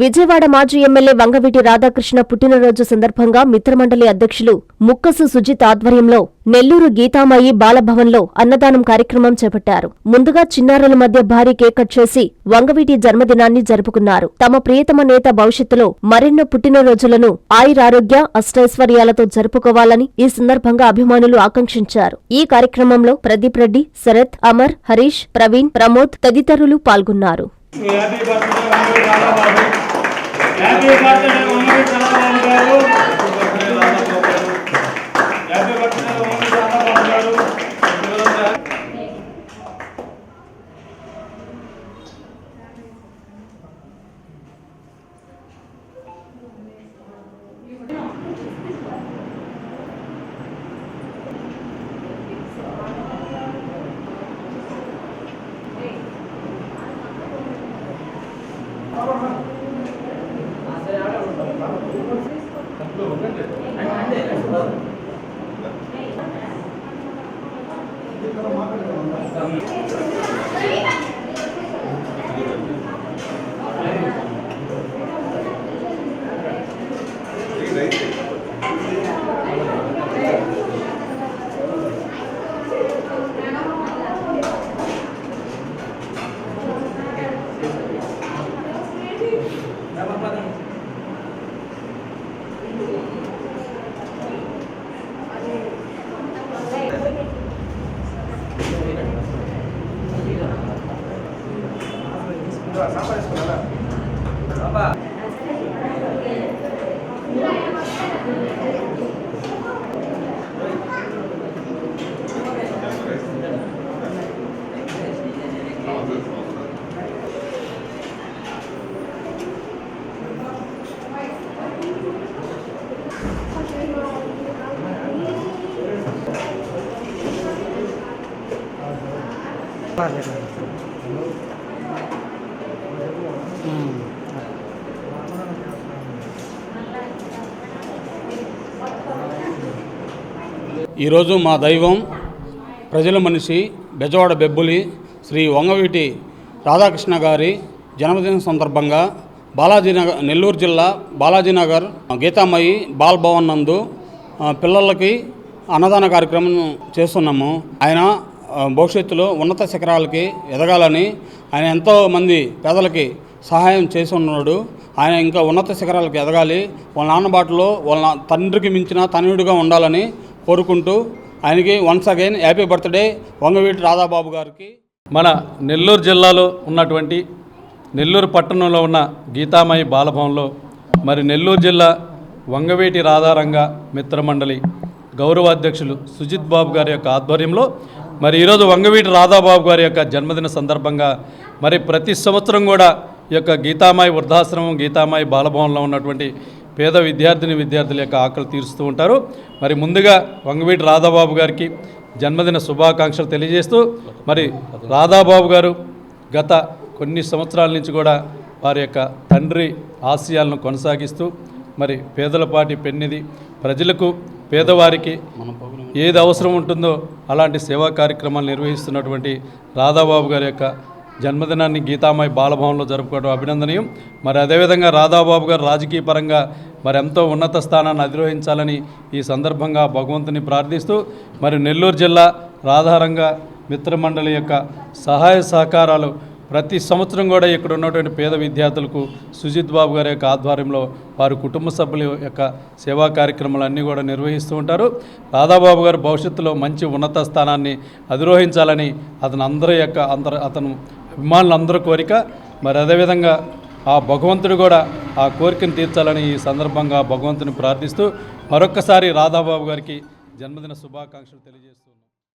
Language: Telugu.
విజయవాడ మాజీ ఎమ్మెల్యే వంగవీటి రాధాకృష్ణ పుట్టినరోజు సందర్భంగా మిత్రమండలి అధ్యక్షులు ముక్కసు సుజిత్ ఆధ్వర్యంలో నెల్లూరు గీతామాయి బాలభవన్లో అన్నదానం కార్యక్రమం చేపట్టారు. ముందుగా చిన్నారుల మధ్య భారీ కేక్ కట్ చేసి వంగవీటి జన్మదినాన్ని జరుపుకున్నారు. తమ ప్రియతమ నేత భవిష్యత్తులో మరెన్నో పుట్టినరోజులను ఆయురారోగ్య అష్టైశ్వర్యాలతో జరుపుకోవాలని ఈ సందర్భంగా అభిమానులు ఆకాంక్షించారు. ఈ కార్యక్రమంలో ప్రదీప్ రెడ్డి శరత్ అమర్ హరీష్ ప్రవీణ్ ప్రమోద్ తదితరులు పాల్గొన్నారు. హ్యాపీ బర్త్డే వంగవీటి రాధాబాబు గారు. மார்க்கெட் సాంబార్ వేసుకున్నా అబ్బా Gracias. ఈరోజు మా దైవం ప్రజల మనిషి బెజవాడ బెబ్బులి శ్రీ వంగవీటి రాధాకృష్ణ గారి జన్మదిన సందర్భంగా బాలాజీనగర్ నెల్లూరు జిల్లా బాలాజీనగర్ గీతామయి బాల్ భవన్ నందు పిల్లలకి అన్నదాన కార్యక్రమం చేస్తున్నాము. ఆయన భవిష్యత్తులో ఉన్నత శిఖరాలకి ఎదగాలని ఆయన ఎంతో మంది పేదలకి సహాయం చేసి ఉన్నాడు ఆయన ఇంకా ఉన్నత శిఖరాలకు ఎదగాలి. వాళ్ళ నాన్నబాటలో వాళ్ళ తండ్రికి మించిన తనయుడిగా ఉండాలని కోరుకుంటూ ఆయనకి once again happy birthday Vangaveeti Radhababu గారికి. మన నెల్లూరు జిల్లాలో ఉన్నటువంటి నెల్లూరు పట్టణంలో ఉన్న గీతామయి బాలభవన్లో మరి నెల్లూరు జిల్లా వంగవేటి రాధారంగ మిత్రమండలి గౌరవ అధ్యక్షులు సుజిత్ బాబు గారి యొక్క ఆధ్వర్యంలో మరి ఈరోజు వంగవీటి రాధాబాబు గారి యొక్క జన్మదిన సందర్భంగా మరి ప్రతి సంవత్సరం కూడా ఈ యొక్క గీతామాయి వృద్ధాశ్రమం గీతామాయి బాలభవన్లో ఉన్నటువంటి పేద విద్యార్థిని విద్యార్థుల యొక్క ఆకలి తీరుస్తూ ఉంటారు. మరి ముందుగా వంగవీటి రాధాబాబు గారికి జన్మదిన శుభాకాంక్షలు తెలియజేస్తూ మరి రాధాబాబు గారు గత కొన్ని సంవత్సరాల నుంచి కూడా వారి యొక్క తండ్రి ఆశయాలను కొనసాగిస్తూ మరి పేదలపాటి పెన్నిది ప్రజలకు పేదవారికి ఏది అవసరం ఉంటుందో అలాంటి సేవా కార్యక్రమాలు నిర్వహిస్తున్నటువంటి రాధాబాబు గారి యొక్క జన్మదినాన్ని గీతామాయి బాలభవన్లో జరుపుకోవడం అభినందనీయం. మరి అదేవిధంగా రాధాబాబు గారు రాజకీయ పరంగా మరి ఎంతో ఉన్నత స్థానాన్ని అధిరోహించాలని ఈ సందర్భంగా భగవంతుని ప్రార్థిస్తూ మరి నెల్లూరు జిల్లా రాధారంగ మిత్రమండలి యొక్క సహాయ సహకారాలు ప్రతి సంవత్సరం కూడా ఇక్కడ ఉన్నటువంటి పేద విద్యార్థులకు సుజిత్ బాబు గారి యొక్క ఆధ్వర్యంలో వారి కుటుంబ సభ్యుల యొక్క సేవా కార్యక్రమాలన్నీ కూడా నిర్వహిస్తూ ఉంటారు. రాధాబాబు గారు భవిష్యత్తులో మంచి ఉన్నత స్థానాన్ని అధిరోహించాలని అతను అందరి యొక్క అందరు అతను అభిమానులందరూ కోరిక. మరి అదేవిధంగా ఆ భగవంతుడు కూడా ఆ కోరికను తీర్చాలని ఈ సందర్భంగా భగవంతుని ప్రార్థిస్తూ మరొక్కసారి రాధాబాబు గారికి జన్మదిన శుభాకాంక్షలు తెలియజేస్తున్నాను